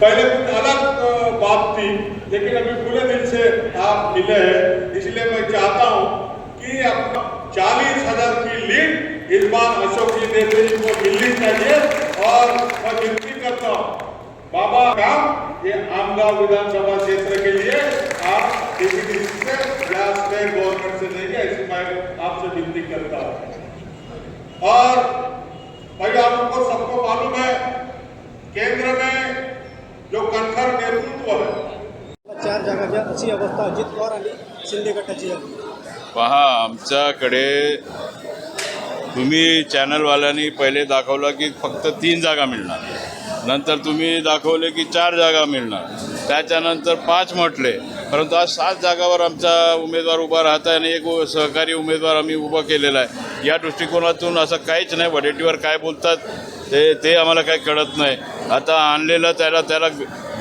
पहले कुछ अलग बात थी, लेकिन अभी पूरे दिल से आप मिले हैं, इसलिए मैं चाहता हूँ कि चालीस हज़ार की लीड इस बार अशोक जी ने को मिलनी चाहिए, और मैं विनती करता हूँ, बाबा काम ये आमगांव विधानसभा क्षेत्र के लिए आप किसी मैं आपसे विनती करता हूँ। और भाई आपको सबको मालूम है केंद्र में जो कणखर नेतृत्व है। चार जागाच्या अशी अवस्था अजित पवार आणि शिंदे गटाची पहा आमच्याकडे तुम्ही चॅनलवाल्यांनी पहिले दाखवलं की फक्त तीन जागा मिळणार. नंतर तुम्ही दाखवले की चार जागा मिळणार. त्याच्यानंतर पाच म्हटले. परंतु आज सात जागावर आमचा उमेदवार उभा राहत आहे आणि एक सहकारी उमेदवार आम्ही उभा केलेला आहे. या दृष्टिकोनातून असं काहीच नाही वडेटीवर काय बोलतात ते ते आम्हाला काही कळत नाही. आता आणलेलं त्याला त्याला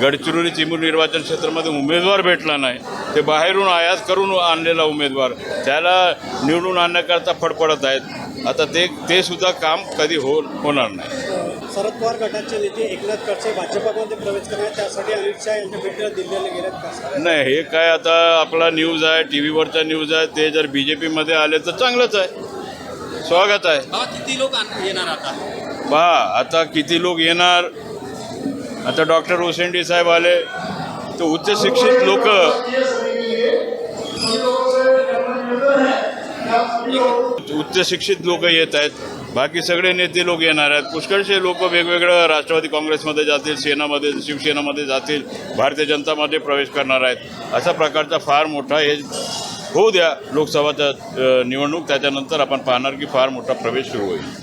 गडचिरोली चिमूर निर्वाचन क्षेत्रामध्ये उमेदवार भेटला नाही. ते बाहेरून आयात करून आणलेला उमेदवार. त्याला निवडून आणण्याकरता फडफडत आहेत. आता ते ते सुद्धा काम कधी हो होणार नाही. शरद पवार गटाचे नेते एकनाथ खडसे भाजपमध्ये प्रवेश करणार त्यासाठी अमित शहा यांच्या भेटीला दिल्लीला गेलेत का? नाही हे काय आता आपला न्यूज आहे टी व्हीवरचा न्यूज आहे ते जर बी जे पीमध्ये आले तर चांगलंच आहे. स्वागत आहे. किती लोक येणार आता? पहा आता किती लोक येणार? आता डॉक्टर ओसेंडी साहेब आले. तर उच्च शिक्षित लोक. उच्च शिक्षित लोक येत आहेत. बाकी सगळे नेते लोक येणार आहेत. पुष्कळशे लोक वेगवेगळं राष्ट्रवादी काँग्रेसमध्ये जातील सेनामध्ये शिवसेनामध्ये जातील भारतीय जनतामध्ये प्रवेश करणार आहेत. अशा प्रकारचा फार मोठा हे होऊ द्या लोकसभाचा निवडणूक. त्याच्यानंतर आपण पाहणार की फार मोठा प्रवेश सुरू होईल.